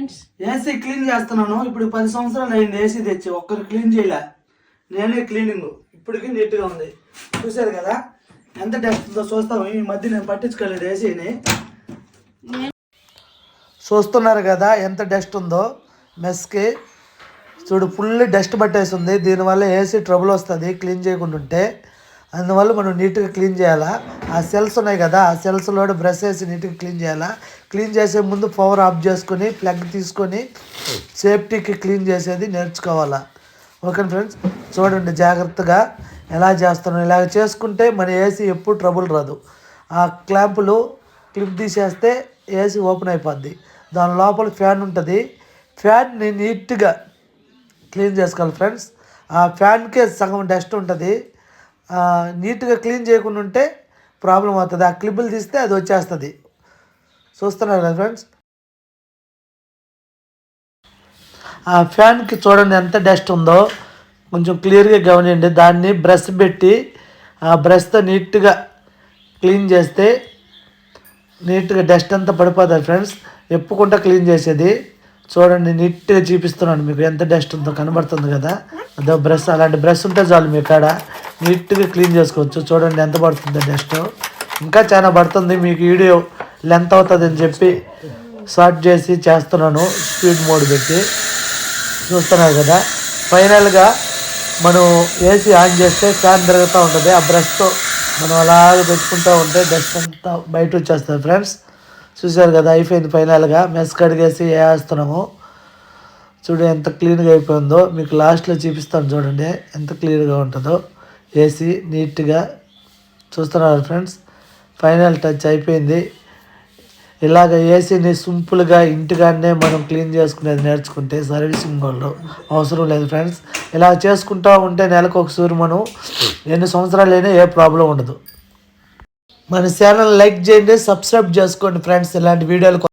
AC clean చేస్తున్నాను. ఇప్పుడు పది సంవత్సరాలు అయింది ఏసీ తెచ్చి. ఒక్కరు క్లీన్ చేయలే. నేనే క్లీనింగ్. ఇప్పటికీ నీట్గా ఉంది. చూశారు కదా? ఎంత డస్ట్ ఉందో చూస్తాము ఈ మధ్య నేను పట్టించుకోలేదు ఏసీని. చూస్తున్నారు కదా ఎంత డస్ట్ ఉందో? మెస్కి. చూడు ఫుల్ డస్ట్ పట్టేస్తుంది దీనివల్ల ఏసీ ట్రబుల్ వస్తుంది క్లీన్ చేయకుండా ఉంటే అందువల్ల మనం నీట్గా క్లీన్ చేయాలా? ఆ సెల్స్ ఉన్నాయి కదా ఆ సెల్స్లో బ్రష్ వేసి నీట్గా క్లీన్ చేయాలా? క్లీన్ చేసే ముందు పవర్ ఆఫ్ చేసుకొని ప్లగ్ తీసుకొని సేఫ్టీకి క్లీన్ చేసేది నేర్చుకోవాలా? ఓకే ఫ్రెండ్స్ చూడండి జాగ్రత్తగా ఎలా చేస్తున్నాం. ఇలా చేసుకుంటే మన ఏసీ ఎప్పుడు ట్రబుల్ రాదు. ఆ క్లాంపులు క్లిప్ తీసేస్తే ఏసీ ఓపెన్ అయిపోద్ది. దాని లోపల ఫ్యాన్ ఉంటుంది. ఫ్యాన్ని నీట్గా క్లీన్ చేసుకోవాలి ఫ్రెండ్స్. ఆ ఫ్యాన్కే సగం డస్ట్ ఉంటుంది. నీట్గా క్లీన్ చేయకుండా ఉంటే ప్రాబ్లం అవుతుంది. ఆ క్లిప్పులు తీస్తే అది వచ్చేస్తుంది. చూస్తున్నారు కదా ఫ్రెండ్స్? ఆ ఫ్యాన్కి చూడండి ఎంత డస్ట్ ఉందో. కొంచెం క్లియర్గా గమనించండి. దాన్ని బ్రష్ పెట్టి ఆ బ్రష్తో నీట్గా క్లీన్ చేస్తే నీట్గా డస్ట్ అంతా పడిపోతుంది ఫ్రెండ్స్. ఎప్పుకుంటా క్లీన్ చేసేది. చూడండి నీట్గా చూపిస్తున్నాను మీకు ఎంత డస్ట్ ఉందో కనబడుతుంది కదా. అదో బ్రష్ అలాంటి బ్రష్ ఉంటే చాలు మీ కాడ. నీట్గా క్లీన్ చేసుకోవచ్చు. చూడండి ఎంత పడుతుంది డస్ట్. ఇంకా చాలా పడుతుంది. మీకు వీడియో లెంత్ అవుతుంది అని చెప్పి షార్ట్ చేసి చేస్తున్నాను. స్పీడ్ మోడ్ పెట్టి. చూస్తున్నారు కదా. ఫైనల్గా మనం ఏసీ ఆన్ చేస్తే ఫ్యాన్ తిరుగుతూ ఉంటుంది. ఆ బ్రష్తో మనం అలాగే పెట్టుకుంటూ ఉంటే డస్ట్ అంతా బయట వచ్చేస్తుంది ఫ్రెండ్స్. చూసారు కదా అయిపోయింది ఫైనల్గా. మెస్ కడిగేసి వేస్తున్నాము. చూడు ఎంత క్లీన్గా అయిపోయిందో. మీకు లాస్ట్లో చూపిస్తాను చూడండి. ఎంత క్లియర్గా ఉంటుందో. ఏసీ నీట్గా చూస్తున్నారు ఫ్రెండ్స్. ఫైనల్ టచ్ అయిపోయింది. ఇలాగ ఏసీని సింపుల్గా ఇంటిగానే మనం క్లీన్ చేసుకునేది నేర్చుకుంటే సర్వీసింగ్ వాళ్ళు అవసరం లేదు ఫ్రెండ్స్. ఇలా చేసుకుంటూ ఉంటే నెలకు ఒకసారి మనం ఎన్ని సంవత్సరాలైనా ఏ ప్రాబ్లం ఉండదు. మన ఛానల్ లైక్ చేయండి సబ్స్క్రైబ్ చేసుకోండి ఫ్రెండ్స్. ఇలాంటి వీడియోలు